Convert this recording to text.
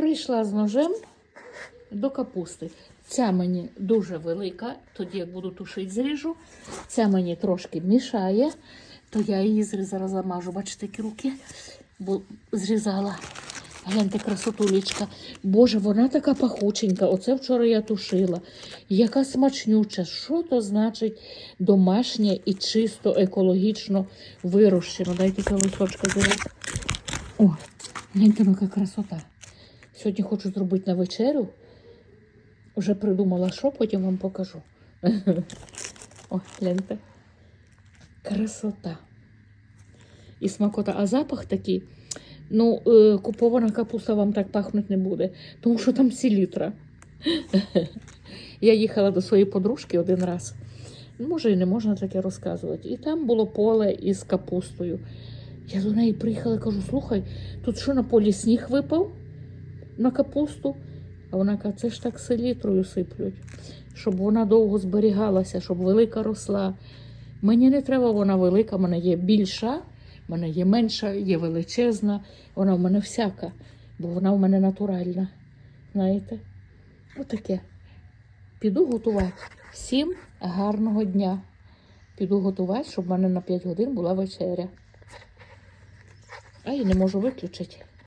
Прийшла з ножем до капусти. Ця мені дуже велика, тоді як буду тушити, зріжу. Ця мені трошки мішає, то я її зрізала, замажу. Бачите, які руки бо зрізала. Гляньте, красотулечка. Боже, вона така пахученька. Оце вчора я тушила. Яка смачнюча. Що то значить домашнє і чисто екологічно вирощено? Дайте колесочка зірвати. О, гляньте, ну, яка красота. Сьогодні хочу зробити на вечерю. Вже придумала, що потім вам покажу. О, гляньте. Красота. І смакота. А запах такий. Ну, е, купована капуста вам так пахнути не буде, тому що там селітра. Я їхала до своєї подружки один раз. Може, і не можна таке розказувати. І там було поле із капустою. Я до неї приїхала і кажу: слухай, тут що на полі сніг випав на капусту? А вона каже, це ж так селітрою сиплють, щоб вона довго зберігалася, щоб велика росла. Мені не треба вона велика, в мене є більша, в мене є менша, є величезна, вона в мене всяка, бо вона в мене натуральна. Знаєте? Отаке. Піду готувати. Всім гарного дня. Піду готувати, щоб в мене на 5 годин була вечеря. А я не можу виключити.